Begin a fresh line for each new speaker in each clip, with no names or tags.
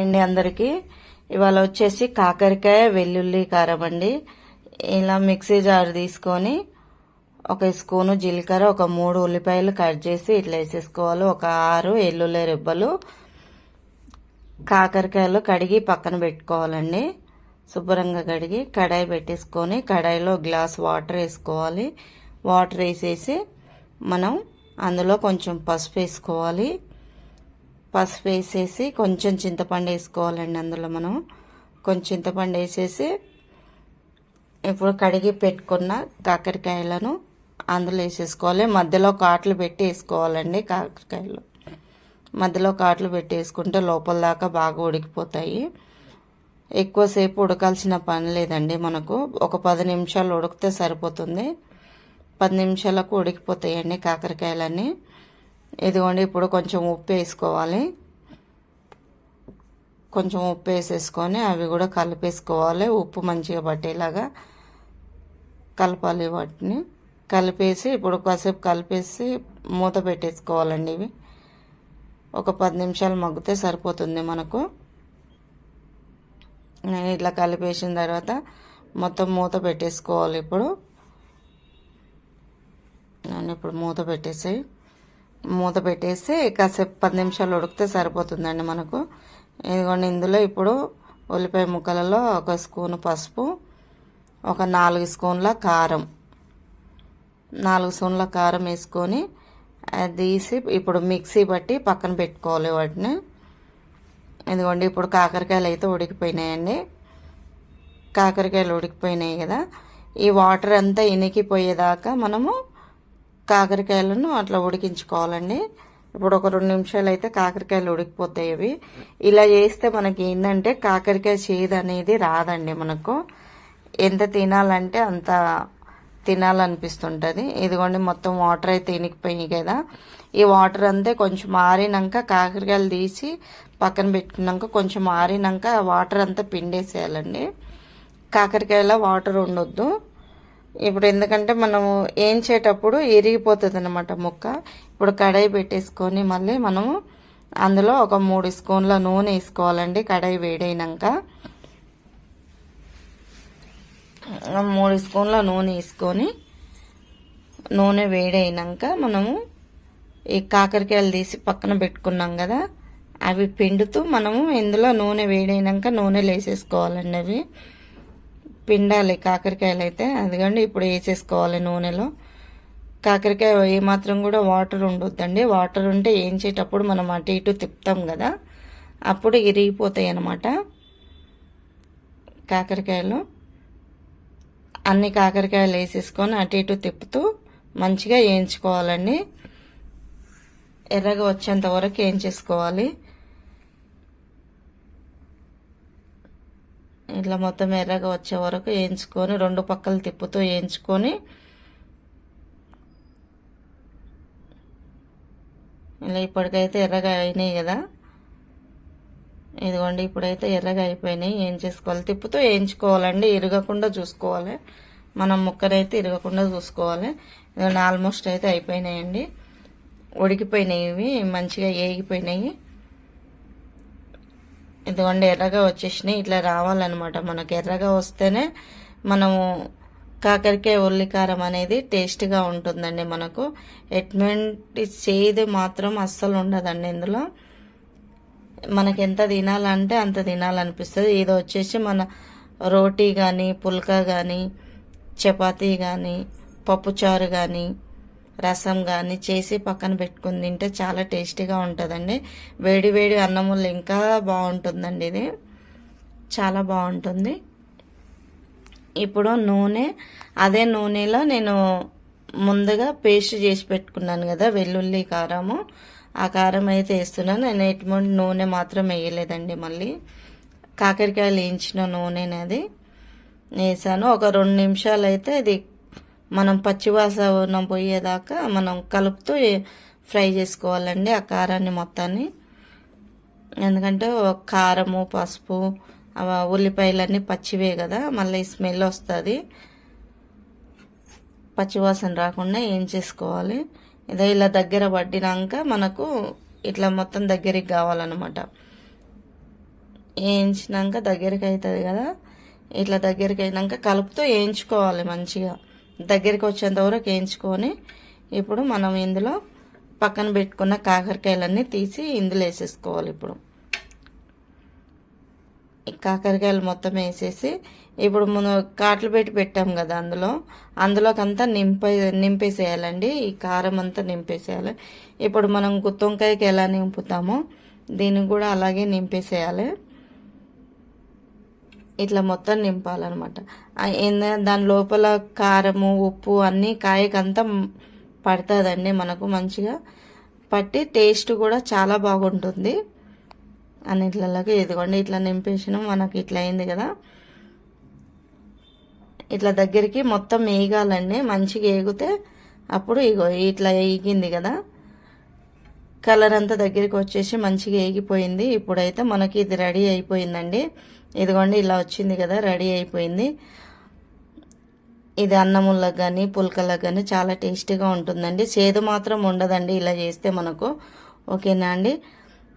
అండి అందరికీ. ఇవాళ వచ్చేసి కాకరకాయ వెల్లుల్లి కారం అండి. ఇలా మిక్సీ జార్ తీసుకొని ఒక స్పూను జీలకర్ర ఒక మూడు ఉల్లిపాయలు కట్ చేసి ఇట్లా వేసేసుకోవాలి. ఒక ఆరు ఎల్లుల్లి రెబ్బలు కాకరకాయలు కడిగి పక్కన పెట్టుకోవాలండి. శుభ్రంగా కడిగి కడాయి పెట్టేసుకొని కడాయిలో గ్లాస్ వాటర్ వేసుకోవాలి. వాటర్ వేసేసి మనం అందులో కొంచెం పసుపు వేసుకోవాలి. పసుపు వేసేసి కొంచెం చింతపండు వేసుకోవాలండి అందులో మనం. కొంచెం చింతపండు వేసేసి ఇప్పుడు కడిగి పెట్టుకున్న కాకరకాయలను అందులో వేసేసుకోవాలి. మధ్యలో కాట్లు పెట్టి వేసుకోవాలండి కాకరకాయలు. మధ్యలో కాట్లు పెట్టి వేసుకుంటే లోపల దాకా బాగా ఉడికిపోతాయి. ఎక్కువసేపు ఉడకాల్సిన పని లేదండి మనకు. ఒక పది నిమిషాలు ఉడికితే సరిపోతుంది. పది నిమిషాలకు ఉడికిపోతాయండి కాకరకాయలన్నీ. ఇదిగోండి ఇప్పుడు కొంచెం ఉప్పు వేసుకోవాలి. కొంచెం ఉప్పు వేసేసుకొని అవి కూడా కలిపేసుకోవాలి. ఉప్పు మంచిగా పట్టేలాగా కలపాలి వాటిని. కలిపేసి ఇప్పుడు కాసేపు కలిపేసి మూత పెట్టేసుకోవాలండి ఇవి. ఒక పది నిమిషాలు మగ్గితే సరిపోతుంది మనకు. నేను ఇట్లా కలిపేసిన తర్వాత మొత్తం మూత పెట్టేసుకోవాలి ఇప్పుడు. నేను ఇప్పుడు మూత పెట్టేసి మూత పెట్టేసి కాసేపు పది నిమిషాలు ఉడికితే సరిపోతుందండి మనకు. ఇదిగోండి ఇందులో ఇప్పుడు ఉల్లిపాయ ముక్కలలో ఒక స్పూన్ పసుపు ఒక నాలుగు స్పూన్ల కారం. నాలుగు స్పూన్ల కారం వేసుకొని అది తీసి ఇప్పుడు మిక్సీ పట్టి పక్కన పెట్టుకోవాలి వాటిని. ఇదిగోండి ఇప్పుడు కాకరకాయలు అయితే ఉడికిపోయినాయండి. కాకరకాయలు ఉడికిపోయినాయి కదా. ఈ వాటర్ అంతా ఇనికిపోయేదాకా మనము కాకరకాయలను అట్లా ఉడికించుకోవాలండి. ఇప్పుడు ఒక రెండు నిమిషాలు అయితే కాకరకాయలు ఉడికిపోతాయి అవి ఇలా చేస్తే మనకి ఏంటంటే కాకరకాయ చేదు అనేది రాదండి మనకు. ఎంత తినాలంటే అంత తినాలనిపిస్తుంటుంది. ఇదిగోండి మొత్తం వాటర్ అయితే ఇనికిపోయినాయి కదా. ఈ వాటర్ అంతే కొంచెం ఆరినాక కాకరకాయలు తీసి పక్కన పెట్టుకున్నాక కొంచెం ఆరినాక వాటర్ అంతా పిండేసేయాలండి. కాకరకాయలో వాటర్ ఉండొద్దు. ఇప్పుడు ఎందుకంటే మనము ఏం ఏంచేటప్పుడు ఇరిగిపోతుంది అనమాట ముక్క. ఇప్పుడు కడాయి పెట్టేసుకొని మళ్ళీ మనము అందులో ఒక మూడు స్పూన్ల నూనె వేసుకోవాలండి కడాయి వేడైనాక. మూడు స్పూన్ల నూనె వేసుకొని నూనె వేడైనాక మనము ఈ కాకరకాయలు తీసి పక్కన పెట్టుకున్నాం కదా అవి పిండుతూ మనము ఇందులో నూనె వేడైనాక నూనెలు వేసేసుకోవాలండి అవి. పిండాలి కాకరకాయలు అయితే. అదిగండి ఇప్పుడు వేసేసుకోవాలి నూనెలో. కాకరకాయ ఏమాత్రం కూడా వాటర్ ఉండొద్దండి. వాటర్ ఉంటే వేయించేటప్పుడు మనం అటు ఇటు తిప్పుతాం కదా. అప్పుడు ఇరిగిపోతాయి అన్నమాట కాకరకాయలు. అన్ని కాకరకాయలు వేసేసుకొని అటు ఇటు తిప్పుతూ మంచిగా వేయించుకోవాలండి. ఎర్రగా వచ్చేంత వరకు వేయించేసుకోవాలి. ఇట్లా మొత్తం ఎర్రగా వచ్చే వరకు వేయించుకొని రెండు పక్కలు తిప్పుతూ వేయించుకొని ఇలా ఇప్పటికైతే ఎర్రగా అయినాయి కదా. ఇదిగోండి ఇప్పుడైతే ఎర్రగా అయిపోయినాయి. ఏం చేసుకోవాలి తిప్పుతూ వేయించుకోవాలండి. ఇరగకుండా చూసుకోవాలి. మనం ముక్కనైతే ఇరగకుండా చూసుకోవాలి. ఇదిగోండి ఆల్మోస్ట్ అయితే అయిపోయినాయండి. ఉడికిపోయినాయి ఇవి. మంచిగా ఏగిపోయినాయి. ఇదిగోండి ఎర్రగా వచ్చేసినాయి. ఇట్లా రావాలన్నమాట. మనకు ఎర్రగా వస్తేనే మనము కాకరకాయ ఉల్లికారం అనేది టేస్ట్గా ఉంటుందండి మనకు. ఎటువంటి చేదు మాత్రం అస్సలు ఉండదండి ఇందులో. మనకి ఎంత తినాలంటే అంత తినాలనిపిస్తుంది. ఇది వచ్చేసి మన రోటీ కానీ పుల్కా కానీ చపాతీ కానీ పప్పుచారు కానీ రసం కానీ చేసి పక్కన పెట్టుకుని తింటే చాలా టేస్టీగా ఉంటుందండి. వేడి వేడి అన్నములు ఇంకా బాగుంటుందండి ఇది. చాలా బాగుంటుంది. ఇప్పుడు నూనె అదే నూనెలో నేను ముందుగా పేస్ట్ చేసి పెట్టుకున్నాను కదా వెల్లుల్లి కారము. ఆ కారం అయితే వేస్తున్నాను నేను ఎటువంటి నూనె మాత్రం వేయలేదండి మళ్ళీ. కాకరకాయలు వేయించిన నూనెనది వేసాను. ఒక రెండు నిమిషాలు అయితే ఇది మనం పచ్చివాసన పోయేదాకా మనం కలుపుతూ ఫ్రై చేసుకోవాలండి ఆ కారాన్ని మొత్తాన్ని. ఎందుకంటే కారము పసుపు ఉల్లిపాయలన్నీ పచ్చివే కదా మళ్ళీ స్మెల్ వస్తుంది. పచ్చివాసన రాకుండా ఏం చేసుకోవాలి? ఇదే ఇలా దగ్గర పట్టినాక మనకు ఇట్లా మొత్తం దగ్గరికి కావాలన్నమాట. వేయించినాక దగ్గరికి అవుతుంది కదా ఇట్లా దగ్గరికి అయినాక కలుపుతూ వేయించుకోవాలి మంచిగా. దగ్గరికి వచ్చేంత వరకు వేయించుకొని ఇప్పుడు మనం ఇందులో పక్కన పెట్టుకున్న కాకరకాయలన్నీ తీసి ఇందులో వేసేసుకోవాలి ఇప్పుడు. ఈ కాకరకాయలు మొత్తం వేసేసి ఇప్పుడు మనం కాట్లు పెట్టి పెట్టాం కదా అందులో. అందులోకంతా నింపే నింపేసేయాలండి. ఈ కారం అంతా నింపేసేయాలి. ఇప్పుడు మనం గుత్తొంకాయకి ఎలా నింపుతామో దీన్ని కూడా అలాగే నింపేసేయాలి. ఇట్లా మొత్తం నింపాలన్నమాట. దాని లోపల కారము ఉప్పు అన్నీ కాయకంతా పడుతుందండి మనకు మంచిగా. పట్టి టేస్ట్ కూడా చాలా బాగుంటుంది. అన్నిట్లలోకి ఇదిగోండి ఇట్లా నింపేసినాం మనకి ఇట్లా అయింది కదా. ఇట్లా దగ్గరికి మొత్తం వేగాలండి మంచిగా వేగితే అప్పుడు ఇగో ఇట్లా వేగింది కదా. కలర్ అంతా దగ్గరికి వచ్చేసి మంచిగా ఏగిపోయింది. ఇప్పుడైతే మనకి ఇది రెడీ అయిపోయిందండి. ఇదిగోండి ఇలా వచ్చింది కదా రెడీ అయిపోయింది. ఇది అన్నములకు కానీ పుల్కలకు కానీ చాలా టేస్టీగా ఉంటుందండి. చేదు మాత్రం ఉండదండి ఇలా చేస్తే మనకు. ఓకేనా అండి?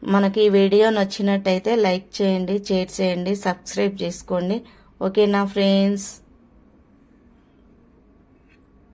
మనకి ఈ వీడియో నచ్చినట్టయితే లైక్ చేయండి షేర్ చేయండి సబ్స్క్రైబ్ చేసుకోండి. ఓకేనా ఫ్రెండ్స్?